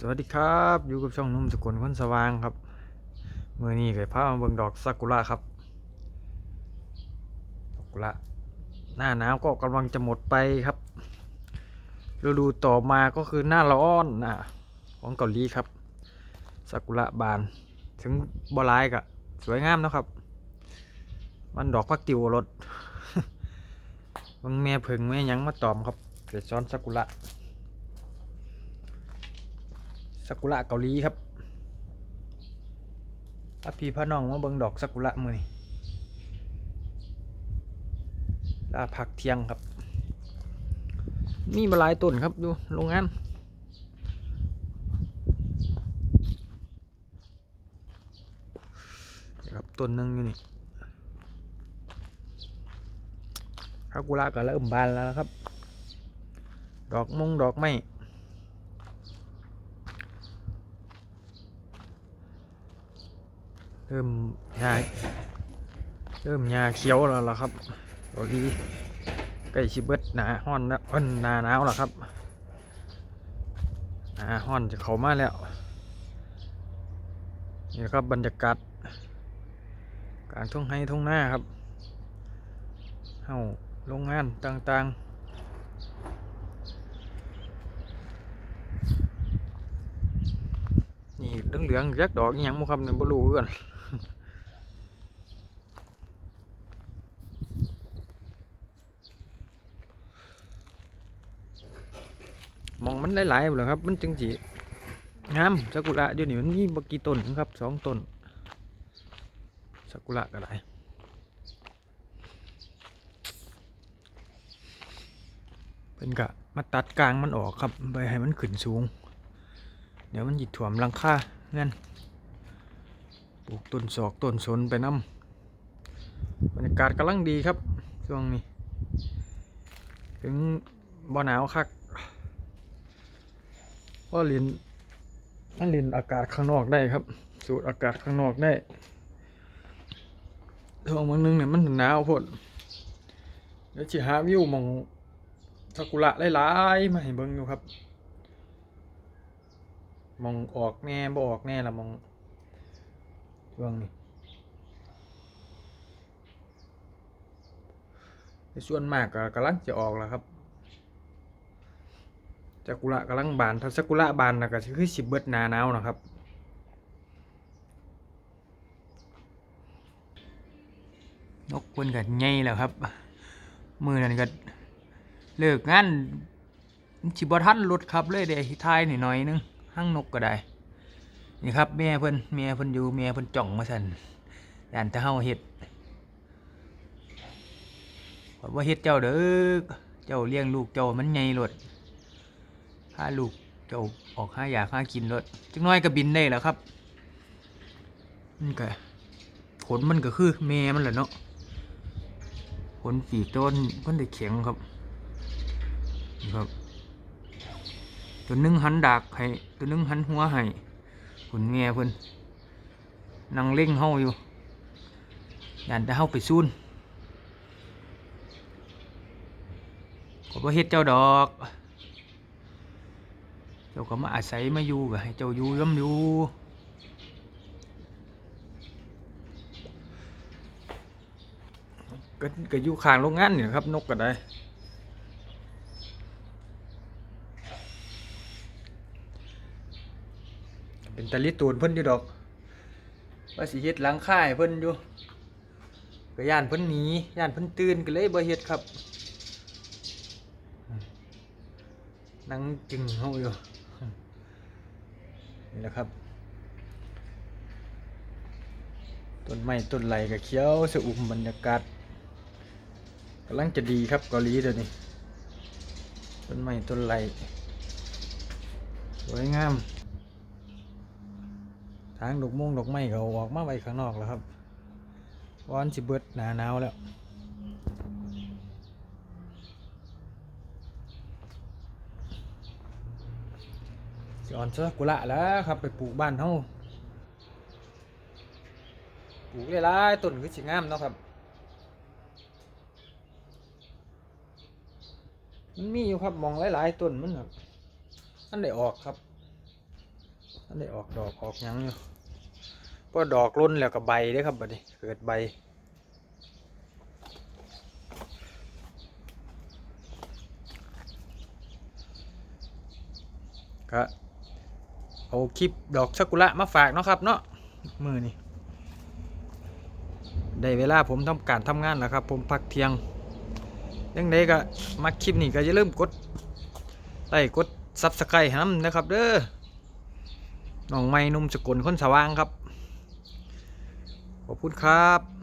สวัสดีครับ อยู่กับช่องนุ่มสกุลคนสว่างครับเมื่อนี้ไก่พามาเบิ่งดอกซากุระครับซากุระหน้าหนาวก็กำลังจะหมดไปครับฤดูต่อมาก็คือหน้าร้อนนะของเกาหลีครับซากุระบาน ถึงบลายกะสวยงามนะครับ มันดอกพักติวรถบางแม่เพิงแม่ยังมาตอมครับเกิดซ้อนซากุระ ซากุระเกาหลีครับพาพี่พาน้องมาเบิ่งดอกซากุระมือนี่ลาผักเทียงครับ มีมาหลายต้นครับดูโรงงานนะครับต้นนึงอยู่นี่ซากุระก็เริ่มบานแล้วครับ ดอกมงดอกไม้ เริ่มหญ้าเริ่มหญ้าเขียวแล้วล่ะครับตอนนี้ใกล้ชิเบิดหนาห้อนแล้วเอิ้นหนาหนาวแล้วครับหนาห้อนจะเข้ามาแล้วนี่ครับบรรยากาศกลางทุ่งไห้ทุ่งหน้าครับเฮาโรงงานต่างๆนี่เหลืองๆยักดอกอยังบ่ครับเนี่ยบ่รู้กัน มองมันหลายๆหมดเลยครับ มันจึงสิงามซากุระเดี๋ยวนี้มันมีบกี่ต้นครับสองต้นซากุระก็ได้เป็นกะมาตัดกลางมันออกครับไปให้มันขึ้นสูง เดี๋ยวมันหยิดถ่วมลังคาเงิน ปลูกต้นศอกต้นสนไปน้ำบรรยากาศกำลังดีครับ ช่วงนี้ ถึงบ่หนาวคักก็เรียนมันเรียนอากาศข้างนอกได้ครับ สูดอากาศข้างนอกได้ช่วงวันนึงเนี่ยมันหนาวโพดเดี๋ยวจิหาวิวมองซากุระหลายๆมาให้เบิ่งอยู่ครับ มองออกแน่บ่ออกแน่ละมอง ช่วงนี้แต่ส่วนมากก็กำลังจะออกแล้วครับซากุระกำลังบานถ้าซากุระบานนะก็คือสิเบิดนาหนาวนะครับนกคนก็ใหญ่แล้วครับ มือนั้นก็เลิกงานชิบทันรถครับเลยเดี๋ยวทายหน่อยๆนึงห้างนกก็ได้ นี่ครับแม่เพิ่นแม่เพิ่นอยู่แม่เพิ่นจ่องมาสั่นด่านตะเฮาเฮ็ดบอกว่าเฮ็ดเจ้าเด้อเจ้าเลี้ยงลูกเจ้ามันใหญ่รถพาลูกเจ้าออกหาอยากหากินรถจักน้อยก็บินได้แล้วครับมันก็ขนมันก็คือแม่มันแหละเนาะขนฝีต้นมันได้แข็งครับนี่ครับ ตัวนึงหันดากให้ตัวนึงหันหัวให้ ผลเมียเพิ่นนั่งเล่งเฮาอยู่ยานแต่เฮาไปซูนก็บ่เฮ็ดเจ้าดอก เจ้าก็มาอาศัยมาอยู่ก็ให้เจ้าอยู่ย่ำอยู่ก็ก็อยู่ข้างโรงงานนี่ครับนกก็ได้ เป็นตะลิตูนเพิ่นอยู่ดอก ว่าสิเฮ็ดหลังค่ายเพิ่นอยู่ก็ย่านเพิ่นหนีย่านเพิ่นตื่นก็เลยบ่เฮ็ดครับนั่งจึงเฮาอยู่นี่แหละครับต้นไม้ต้นไหลก็เขียวสะอุ่มบรรยากาศกำลังจะดีครับเกาหลีเดี๋ยวนี้ต้นไม้ต้นไหลสวยงาม ทางดอกม่วงดอกไม้เขาออกมาไว้ข้างนอกแล้วครับวาอันสิเบิดหนาหนาวแล้วสิอ่อนซะกุละแล้วครับไปปลูกบ้านเฮาปลูกหลายๆต้นคือสิงามเนาะครับ มันมีอยู่ครับมองหลายๆต้นมันครับมันได้ออกครับ อันนี้ออกดอกออกยังอยู่พอดอกล้นแล้วก็ใบเด้ครับบัดนี้เกิดใบก็เอาคลิปดอกซากุระมาฝากเนาะครับเนาะมือนี่ได้เวลาผมทำการทำงานแล้วครับ ผมพักเที่ยงยังไงก็มาคลิปนี้ก็อย่าลืมกดไลค์กดซับสไครต์ให้นำนะครับ เด้อ น้องไม้นุ่มสกุลคนสว่างครับ ขอบคุณครับ